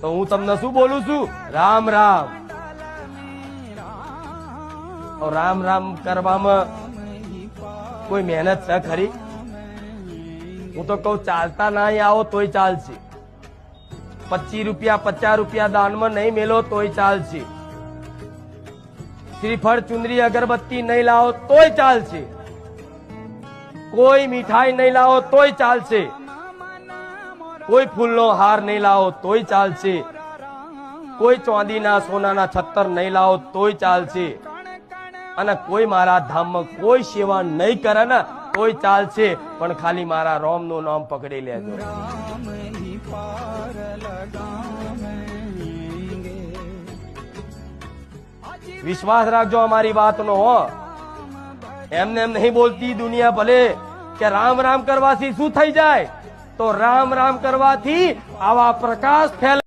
તો હું તમને શું બોલું છું? રામ રામ. રામ રામ કરવામાં કોઈ મહેનત છે ખરી? હું તો કહું, ચાલતા ના આવો તોય ચાલશે. પચીસ રૂપિયા, પચાસ રૂપિયા દાનમાં નહીં મેલો તોય ચાલશે. શ્રીફળ ચુંદરી અગરબત્તી નહીં લાવો તોય ચાલશે. કોઈ મીઠાઈ નહીં લાવો તોય ચાલશે. કોઈ ફૂલનો હાર નહીં લાવો, તોય ચાલશે. કોઈ ચાંદીના સોનાના છત્તર નહીં લાવો, તોય ચાલશે. અને કોઈ મારા ધામમાં કોઈ સેવા નહીં કરે ને, તોય ચાલશે. પણ ખાલી મારા રોમનું નામ પકડી લેજો. વિશ્વાસ રાખજો અમારી વાતનો, હો. એમને એમ નહીં બોલતી દુનિયા ભલે, કે રામ રામ કરવાથી શું થઈ જાય? તો રામ રામ કરવાથી આવા પ્રકાશ ફેલ